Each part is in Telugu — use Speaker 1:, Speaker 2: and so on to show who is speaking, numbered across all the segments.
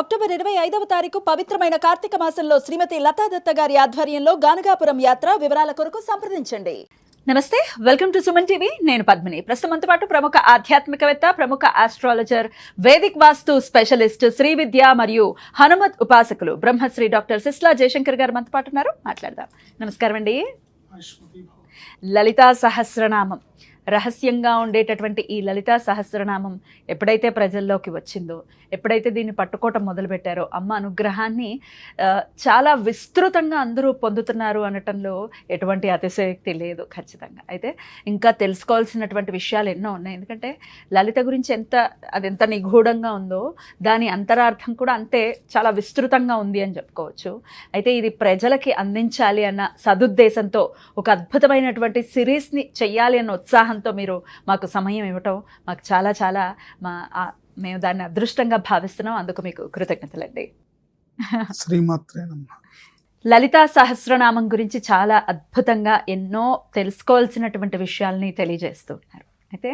Speaker 1: అక్టోబర్ ఇరవై ఐదవ తారీఖు పవిత్రమైన కార్తీక మాసంలో శ్రీమతి లతాదత్త గారి ఆధ్వర్యంలో గానగాపురం యాత్ర వివరాల కొరకు సంప్రదించండి. నమస్తే వెల్కమ్ టు సుమన్ టీవీ. నేను పద్మిని. ప్రస్తుతం పాటు ప్రముఖ ఆధ్యాత్మికవేత్త ప్రముఖ astrologer vedic vastu specialist Shri Vidya మరియు హనుమత్ ఉపాసకులు బ్రహ్మశ్రీ డాక్టర్ సిస్లా జయశంకర్ గారు మనతో పాటు ఉన్నారు. మాట్లాడదాం. నమస్కారం అండి. లలితా సహస్రనామం. రహస్యంగా ఉండేటటువంటి ఈ లలితా సహస్రనామం ఎప్పుడైతే ప్రజల్లోకి వచ్చిందో ఎప్పుడైతే దీన్ని పట్టుకోవటం మొదలుపెట్టారో అమ్మ అనుగ్రహాన్ని చాలా విస్తృతంగా అందరూ పొందుతున్నారు అనటంలో ఎటువంటి అతిశయోక్తి లేదు ఖచ్చితంగా. అయితే ఇంకా తెలుసుకోవాల్సినటువంటి విషయాలు ఎన్నో ఉన్నాయి. ఎందుకంటే లలిత గురించి ఎంత అది ఎంత నిగూఢంగా ఉందో దాని అంతరార్థం కూడా అంతే చాలా విస్తృతంగా ఉంది అని చెప్పుకోవచ్చు. అయితే ఇది ప్రజలకి అందించాలి అన్న సదుద్దేశంతో ఒక అద్భుతమైనటువంటి సిరీస్ని చెయ్యాలి అన్న ఉత్సాహంతో మీరు మాకు సమయం ఇవ్వటం మాకు చాలా చాలా మా మేము దాన్ని అదృష్టంగా భావిస్తున్నాం. అందుకు మీకు కృతజ్ఞతలండి.
Speaker 2: శ్రీమాత్రే నమ.
Speaker 1: లలితా సహస్రనామం గురించి చాలా అద్భుతంగా ఎన్నో తెలుసుకోవాల్సినటువంటి విషయాల్ని తెలియజేస్తున్నారు అయితే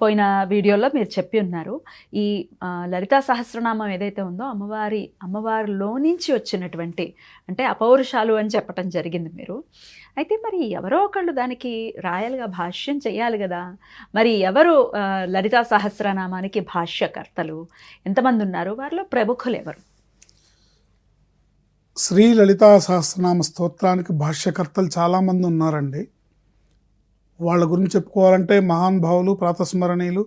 Speaker 1: పోయిన వీడియోలో మీరు చెప్పి ఉన్నారు ఈ లలితా సహస్రనామం ఏదైతే ఉందో అమ్మవారి అమ్మవారిలో నుంచి వచ్చినటువంటి అంటే అపౌరుషాలు అని చెప్పటం జరిగింది మీరు. అయితే మరి ఎవరో ఒకళ్ళు దానికి రాయాలిగా భాష్యం చేయాలి కదా. మరి ఎవరు లలితా సహస్రనామానికి భాష్యకర్తలు? ఎంతమంది ఉన్నారు? వారిలో ప్రముఖులు ఎవరు?
Speaker 2: శ్రీ లలితా సహస్రనామ స్తోత్రానికి భాష్యకర్తలు చాలామంది ఉన్నారండి. వాళ్ళ గురించి చెప్పుకోవాలంటే మహానుభావులు ప్రాతస్మరణీయులు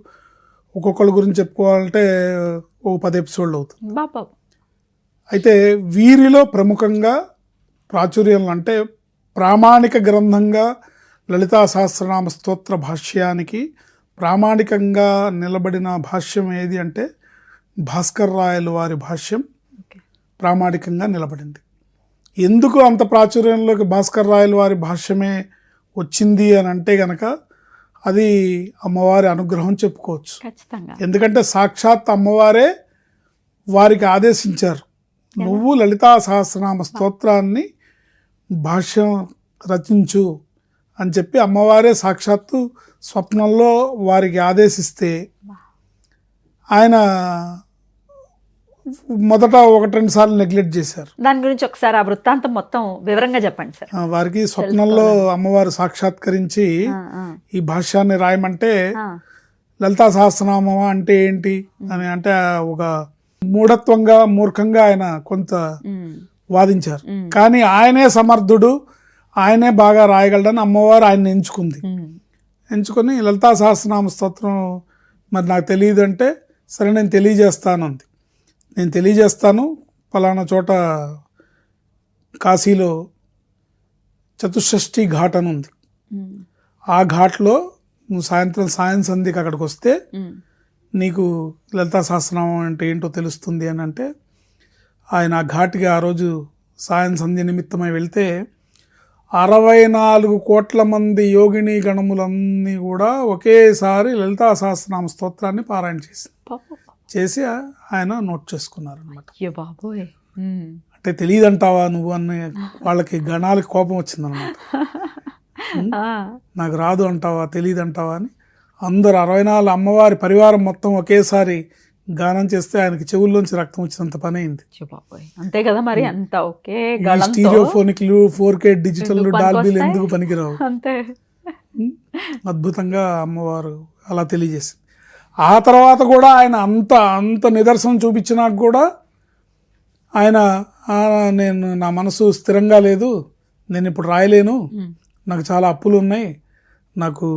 Speaker 2: ఒక్కొక్కళ్ళ గురించి చెప్పుకోవాలంటే ఓ పది ఎపిసోడ్లు అవుతుంది. అయితే వీరిలో ప్రముఖంగా ప్రాచుర్యం అంటే ప్రామాణిక గ్రంథంగా లలితా సహస్రనామ స్తోత్ర భాష్యానికి ప్రామాణికంగా నిలబడిన భాష్యం ఏది అంటే భాస్కర్ రాయలు వారి భాష్యం ప్రామాణికంగా నిలబడింది. ఎందుకు అంత ప్రాచుర్యంలోకి భాస్కర్ రాయలు వారి భాష్యమే వచ్చింది అని అంటే గనక అది అమ్మవారి అనుగ్రహం చెప్పుకోవచ్చు. ఎందుకంటే సాక్షాత్ అమ్మవారే వారికి ఆదేశించారు. నువ్వు లలితా సహస్రనామ స్తోత్రాన్ని భాష్యం రచించు అని చెప్పి అమ్మవారే సాక్షాత్తు స్వప్నంలో వారికి ఆదేశిస్తే ఆయన మొదట ఒకటి రెండు సార్లు నెగ్లెక్ట్ చేశారు.
Speaker 1: దాని గురించి ఒకసారి ఆ వృత్తాంతం మొత్తం వివరంగా చెప్పండి సార్.
Speaker 2: వారికి స్వప్నంలో అమ్మవారు సాక్షాత్కరించి ఈ భాష్యాన్ని రాయమంటే లలితా సహస్రనామం అంటే ఏంటి? అని అంటే ఒక మూఢత్వంగా మూర్ఖంగా ఆయన కొంత వాదించారు. కానీ ఆయనే సమర్థుడు ఆయనే బాగా రాయగలడని అమ్మవారు ఆయన ఎంచుకుంది. ఎంచుకొని లలితా సహస్రనామ స్తోత్రం మరి నాకు తెలియదు అంటే సరే నేను తెలియజేస్తాను అంది. నేను తెలియజేస్తాను ఫలానా చోట కాశీలో చతుషష్ఠి ఘాట్ అని ఉంది ఆ ఘాట్లో నువ్వు సాయంత్రం సాయం సంధికి అక్కడికి వస్తే నీకు లలితా సహస్రనామం అంటే ఏంటో తెలుస్తుంది అని అంటే ఆయన ఆ ఘాటికి ఆ రోజు సాయం సంధ్య నిమిత్తమై వెళ్తే అరవై నాలుగు కోట్ల మంది యోగిని గణములన్నీ కూడా ఒకేసారి లలితా సహస్రనామ స్తోత్రాన్ని పారాయణ చేసి. చేసి ఆయన నోట్ చేసుకున్నారు అనమాట. అంటే తెలియదంటావా నువ్వు అన్న వాళ్ళకి గణాలకి కోపం వచ్చిందనమాట నాకు రాదు అంటావా తెలియదు అంటావా అని అందరు అరవై నాలుగు అమ్మవారి పరివారం మొత్తం ఒకేసారి గానం చేస్తే ఆయనకి చెవుల్లోంచి రక్తం వచ్చినంత పని అయింది
Speaker 1: అంతే కదా మరి? అంత గళంతో
Speaker 2: స్టీరియోఫోనిక్లు ఫోర్ కే డిజిటల్ డాల్బీలు? ఎందుకు పనికిరావు?
Speaker 1: అంతే.
Speaker 2: అద్భుతంగా అమ్మవారు అలా తెలియజేసింది. ఆ తర్వాత కూడా ఆయన అంత అంత నిదర్శనం చూపించినాక కూడా ఆయన "ఆ, నేను నా మనసు స్థిరంగా లేదు. నేను ఇప్పుడు రాయలేను. నాకు చాలా అప్పులు ఉన్నాయి నాకు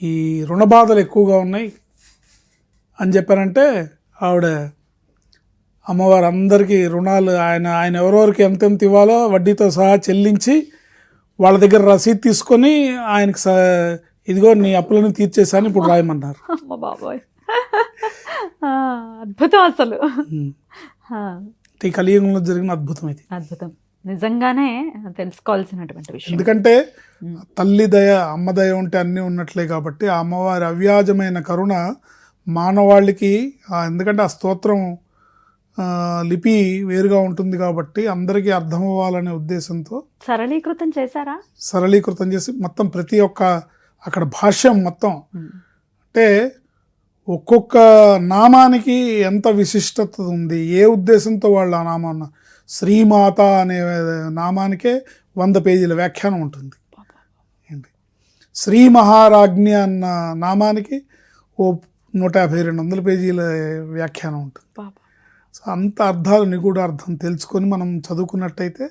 Speaker 2: ఈ రుణ బాధలు ఎక్కువగా ఉన్నాయి. అని చెప్పారంటే ఆవిడ అమ్మవారు అందరికీ రుణాలు ఆయన ఆయన ఎవరెవరికి ఎంతెంత ఇవ్వాలో వడ్డీతో సహా చెల్లించి వాళ్ళ దగ్గర రసీదు తీసుకొని ఆయనకి స ఇదిగో నీ అప్పులను తీర్చేసాను ఇప్పుడు రాయమన్నారు.
Speaker 1: అద్భుతం అసలు.
Speaker 2: ఈ కలియుగంలో జరిగిన అద్భుతం ఇది.
Speaker 1: అద్భుతం. నిజంగానే తెలుసుకోవాల్సినటువంటి విషయం.
Speaker 2: ఎందుకంటే తల్లి దయ అమ్మ దయ ఉంటే అన్నీ ఉన్నట్లే కాబట్టి ఆ అమ్మవారి అవ్యాజమైన కరుణ మానవాళికి ఎందుకంటే ఆ స్తోత్రం లిపి వేరుగా ఉంటుంది కాబట్టి అందరికీ అర్థం అవ్వాలనే ఉద్దేశంతో
Speaker 1: సరళీకృతం చేశారా?
Speaker 2: సరళీకృతం చేసి మొత్తం ప్రతి ఒక్క అక్కడ భాష్యం మొత్తం. అంటే ఒక్కొక్క నామానికి ఎంత విశిష్టత ఉంది ఏ ఉద్దేశంతో వాళ్ళు ఆ నామాన్ని శ్రీమాత అనే నామానికే వంద పేజీల వ్యాఖ్యానం ఉంటుంది. శ్రీ మహారాజ్ఞి అన్న నామానికి ఓ నూట యాభై రెండు వందల పేజీల వ్యాఖ్యానం ఉంటుంది. సో అంత అర్థాలు నిగూఢ అర్థం తెలుసుకొని మనం చదువుకున్నట్టయితే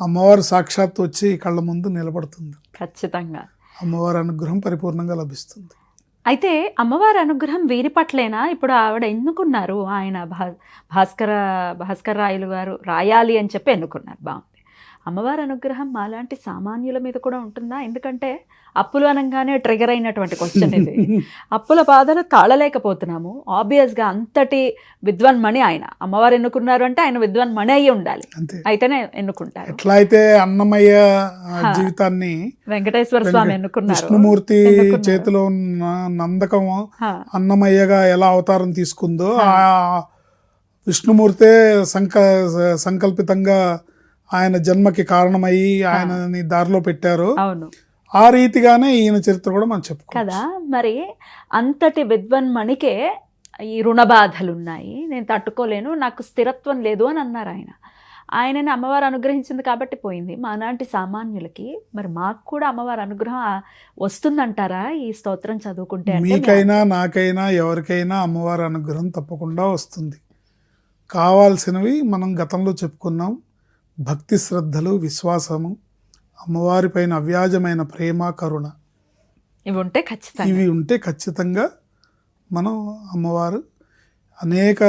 Speaker 2: అమ్మవారు సాక్షాత్తు వచ్చి కళ్ళ ముందు నిలబడుతుంది.
Speaker 1: ఖచ్చితంగా.
Speaker 2: అమ్మవారి అనుగ్రహం పరిపూర్ణంగా లభిస్తుంది.
Speaker 1: అయితే అమ్మవారి అనుగ్రహం వీరి పట్లేనా? ఇప్పుడు ఆవిడ ఎన్నుకున్నారు ఆయన భా భాస్కర భాస్కర్ రాయలు గారు రాయాలి అని చెప్పి ఎన్నుకున్నారు? బాగుంది. అమ్మవారి అనుగ్రహం మాలాంటి సామాన్యుల మీద కూడా ఉంటుందా? ఎందుకంటే అప్పులు అనగానే ట్రిగర్ అయినటువంటి క్వశ్చన్ ఇది. అప్పుల బాధలు తాళలేకపోతున్నాము ఆబ్వియస్గా అంతటి విద్వాన్ మణి ఆయన. అమ్మవారు ఎన్నుకున్నారు అంటే ఆయన విద్వాన్ మణి అయ్యి ఉండాలి.
Speaker 2: అంతే.
Speaker 1: అయితేనే ఎన్నుకుంటారు.
Speaker 2: ఎట్లా అయితే అన్నమయ్య జీవితాన్ని
Speaker 1: వెంకటేశ్వర స్వామి ఎన్నుకున్నారు.
Speaker 2: విష్ణుమూర్తి. చేతిలో ఉన్న నందకం అన్నమయ్యగా ఎలా అవతారం తీసుకుందో ఆ విష్ణుమూర్తే సంక సంకల్పితంగా ఆయన జన్మకి కారణమయ్యి ఆయనని దారిలో పెట్టారు.
Speaker 1: అవును.
Speaker 2: ఆ రీతిగానే ఈయన చరిత్ర కూడా మనం చెప్పుకో
Speaker 1: కదా మరి అంతటి విద్వన్ మణికే ఈ రుణ బాధలు ఉన్నాయి నేను తట్టుకోలేను నాకు స్థిరత్వం లేదు అని అన్నారు ఆయన. ఆయనని అమ్మవారు అనుగ్రహించింది కాబట్టి పోయింది. మాలాంటి సామాన్యులకి మరి మాకు కూడా అమ్మవారి అనుగ్రహం వస్తుందంటారా ఈ స్తోత్రం చదువుకుంటే
Speaker 2: మీకైనా నాకైనా ఎవరికైనా అమ్మవారి అనుగ్రహం తప్పకుండా వస్తుంది. కావాల్సినవి మనం గతంలో చెప్పుకున్నాం. భక్తి శ్రద్ధలు విశ్వాసము అమ్మవారిపైన అవ్యాజమైన ప్రేమ కరుణ
Speaker 1: ఇవి ఉంటే ఖచ్చితంగా.
Speaker 2: ఇవి ఉంటే ఖచ్చితంగా మనం అమ్మవారు అనేక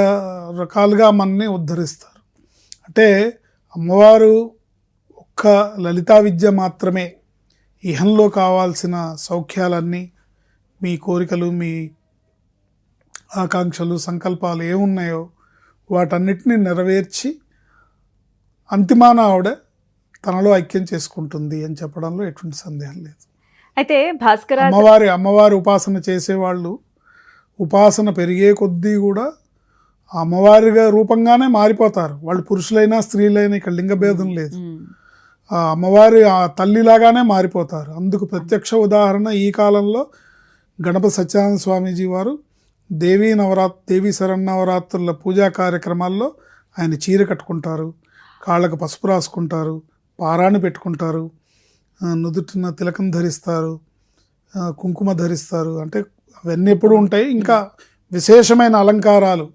Speaker 2: రకాలుగా మనని ఉద్ధరిస్తారు. అంటే అమ్మవారు ఒక్క లలితా విద్య మాత్రమే ఇహంలో కావాల్సిన సౌఖ్యాలన్నీ మీ కోరికలు మీ ఆకాంక్షలు సంకల్పాలు ఏమున్నాయో వాటన్నిటిని నెరవేర్చి అంతిమాన ఆవిడ తనలో ఐక్యం చేసుకుంటుంది అని చెప్పడంలో ఎటువంటి సందేహం లేదు.
Speaker 1: అయితే భాస్కర
Speaker 2: అమ్మవారి అమ్మవారి ఉపాసన చేసేవాళ్ళు ఉపాసన పెరిగే కొద్దీ కూడా ఆ అమ్మవారిగా రూపంగానే మారిపోతారు. వాళ్ళు పురుషులైనా స్త్రీలైనా ఇక్కడ లింగభేదం లేదు.
Speaker 1: ఉమ్,
Speaker 2: ఆ అమ్మవారి ఆ తల్లిలాగానే మారిపోతారు. అందుకు ప్రత్యక్ష ఉదాహరణ ఈ కాలంలో గణపతి సత్యానంద స్వామీజీ వారు దేవీ నవరాత్ దేవీ శరన్నవరాత్రుల పూజా కార్యక్రమాల్లో ఆయన చీర కట్టుకుంటారు. కాళ్ళకు పసుపు రాసుకుంటారు పారాణి పెట్టుకుంటారు నుదుటిన తిలకం ధరిస్తారు కుంకుమ ధరిస్తారు. అంటే అవన్నీ ఎప్పుడు ఉంటాయి. ఇంకా విశేషమైన అలంకారాలు.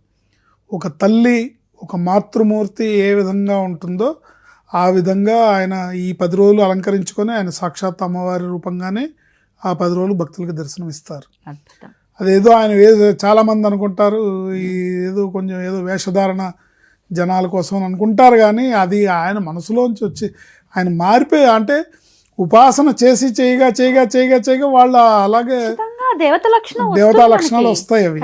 Speaker 2: ఒక తల్లి ఒక మాతృమూర్తి ఏ విధంగా ఉంటుందో ఆ విధంగా ఆయన ఈ పది రోజులు అలంకరించుకొని ఆయన సాక్షాత్ అమ్మవారి రూపంగానే ఆ పది రోజులు భక్తులకు దర్శనం ఇస్తారు అదేదో ఆయన వే- చాలా మంది అనుకుంటారు ఈ ఏదో కొంచెం ఏదో వేషధారణ జనాల కోసం అని అనుకుంటారు కానీ అది ఆయన మనసులోంచి వచ్చి ఆయన మారిపోయి అంటే ఉపాసన చేసి చేయగా చేయగా చేయగా చేయగా వాళ్ళ అలాగే
Speaker 1: దేవత
Speaker 2: లక్షణాలు. వస్తాయి అవి.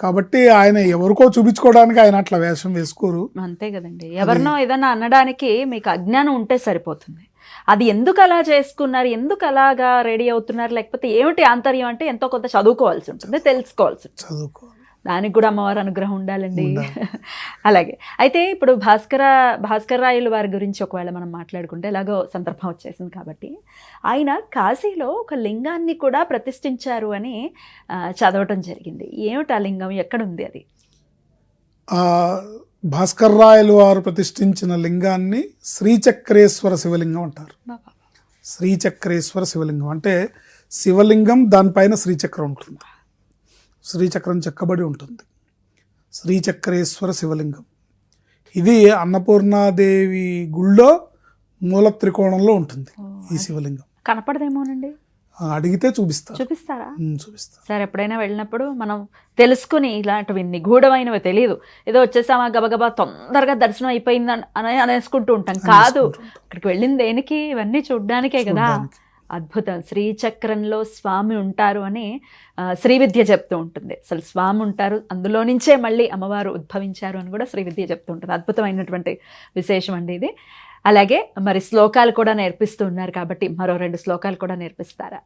Speaker 2: కాబట్టి ఆయన ఎవరికో చూపించుకోవడానికి ఆయన అట్లా వేషం వేసుకోరు.
Speaker 1: అంతే కదండి. ఎవరినో ఏదన్నా అనడానికి మీకు అజ్ఞానం ఉంటే సరిపోతుంది. అది ఎందుకు అలా చేసుకున్నారు? ఎందుకు అలాగా రెడీ అవుతున్నారు? లేకపోతే ఏమిటి ఆంతర్యం అంటే ఎంతో కొంత చదువుకోవాల్సి ఉంటుంది తెలుసుకోవాల్సి ఉంటుంది.
Speaker 2: చదువుకోవాలి.
Speaker 1: దానికి కూడా అమ్మవారి అనుగ్రహం ఉండాలండి.
Speaker 2: ఉండాలి.
Speaker 1: అలాగే. అయితే ఇప్పుడు భాస్కర భాస్కర్ రాయలు వారి గురించి ఒకవేళ మనం మాట్లాడుకుంటే ఎలాగో సందర్భం వచ్చేసింది కాబట్టి ఆయన కాశీలో ఒక లింగాన్ని కూడా ప్రతిష్ఠించారు అని చదవటం జరిగింది. ఏమిటి ఆ లింగం? ఎక్కడుంది అది?
Speaker 2: భాస్కర్ రాయలు వారు ప్రతిష్ఠించిన లింగాన్ని శ్రీచక్రేశ్వర శివలింగం అంటారు. శ్రీచక్రేశ్వర శివలింగం. అంటే శివలింగం దానిపైన శ్రీచక్రం ఉంటుంది. శ్రీచక్రం చెక్కబడి ఉంటుంది. శ్రీచక్రేశ్వర శివలింగం. ఇది అన్నపూర్ణాదేవి గుళ్ళో మూల త్రికోణంలో ఉంటుంది ఈ శివలింగం.
Speaker 1: కనపడదేమోనండి?
Speaker 2: అడిగితే చూపిస్తారు?
Speaker 1: చూపిస్తారా
Speaker 2: చూపిస్తారు
Speaker 1: సరే ఎప్పుడైనా వెళ్ళినప్పుడు మనం తెలుసుకుని ఇలాంటివి నిగూఢమైనవి తెలియదు ఏదో వచ్చేసామా గబగబా తొందరగా దర్శనం అయిపోయింది అని అని అనేసుకుంటూ ఉంటాం. కాదు అక్కడికి వెళ్ళింది దేనికి? ఇవన్నీ చూడ్డానికే కదా. అద్భుతం. శ్రీచక్రంలో స్వామి ఉంటారు అని శ్రీ విద్య చెప్తూ ఉంటుంది. అసలు స్వామి ఉంటారు అందులో నుంచే మళ్ళీ అమ్మవారు ఉద్భవించారు అని కూడా శ్రీ విద్య చెప్తూ ఉంటుంది. అద్భుతమైనటువంటి విశేషం అండి ఇది. అలాగే మరి శ్లోకాలు కూడా నేర్పిస్తూ ఉన్నారు కాబట్టి మరో రెండు శ్లోకాలు కూడా నేర్పిస్తారా?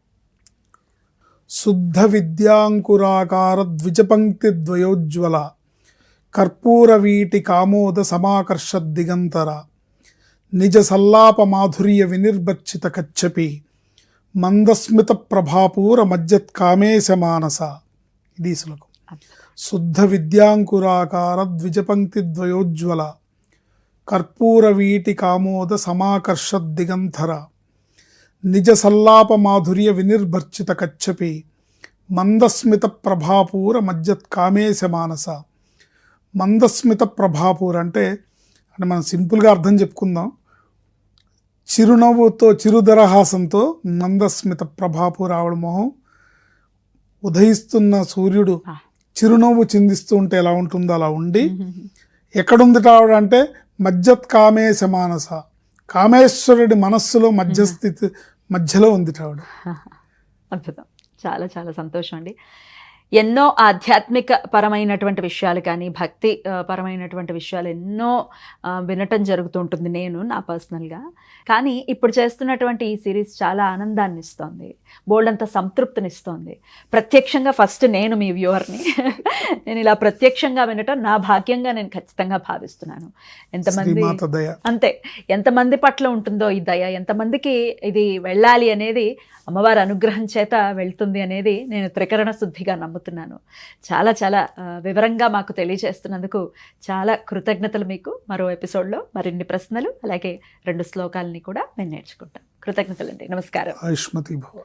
Speaker 2: శుద్ధ విద్యాంకురాకార ద్విజపంక్తి ద్వయోజ్వల కర్పూర వీటి కామోద సమాకర్ష దిగంతర నిజ సల్లాప మాధుర్య వినిర్భర్చిత కచ్చపి మందస్మిత ప్రభాపూర మజ్జత్ కామేశ మానస. ఇది శ్లోకం. శుద్ధ విద్యాంకురాకార ద్విజపంక్తి ద్వయోజ్వల. కర్పూర వీటి కామోద సమాకర్ష దిగంధర. నిజ సల్లాప మాధుర్య వినిర్భర్చిత కచ్చపి. మందస్మిత ప్రభాపూర మజ్జత్ కామేశ మానస. మందస్మిత ప్రభాపూర్ అంటే అంటే మనం సింపుల్గా అర్థం చెప్పుకుందాం. చిరునవ్వుతో చిరుదరహాసంతో మందస్మిత ప్రభాపూర ఆవిడ మొహం. ఉదయిస్తున్న సూర్యుడు. చిరునవ్వు చిందిస్తూ ఉంటే ఎలా ఉంటుందో అలా ఉండి ఎక్కడుంది ఆవిడ అంటే మజ్జత్ కామేశ మానస. కామేశ్వరుడి మనస్సులో మధ్యస్థితి మధ్యలో ఉంది ఆవిడ.
Speaker 1: అద్భుతం. చాలా చాలా సంతోషం అండి. ఎన్నో ఆధ్యాత్మిక పరమైనటువంటి విషయాలు కానీ భక్తి పరమైనటువంటి విషయాలు ఎన్నో వినటం జరుగుతుంటుంది నేను నా పర్సనల్గా. కానీ ఇప్పుడు చేస్తున్నటువంటి ఈ సిరీస్ చాలా ఆనందాన్ని ఇస్తోంది బోల్డ్ అంత సంతృప్తినిస్తోంది. ప్రత్యక్షంగా ఫస్ట్ నేను మీ వ్యూవర్ని. నేను ఇలా ప్రత్యక్షంగా వినటం నా భాగ్యంగా నేను ఖచ్చితంగా భావిస్తున్నాను. ఎంతమంది అంతే ఎంతమంది పట్ల ఉంటుందో ఈ దయ ఎంతమందికి ఇది వెళ్ళాలి అనేది అమ్మవారి అనుగ్రహం చేత వెళ్తుంది అనేది నేను త్రికరణ శుద్ధిగా నమ్ముతున్నాను చాలా చాలా వివరంగా మాకు తెలియజేస్తున్నందుకు చాలా కృతజ్ఞతలు మీకు. మరో ఎపిసోడ్లో మరిన్ని ప్రశ్నలు అలాగే రెండు శ్లోకాలని కూడా మేము నేర్చుకుంటాం. కృతజ్ఞతలండి. నమస్కారం.
Speaker 2: ఆయుష్మతి భవ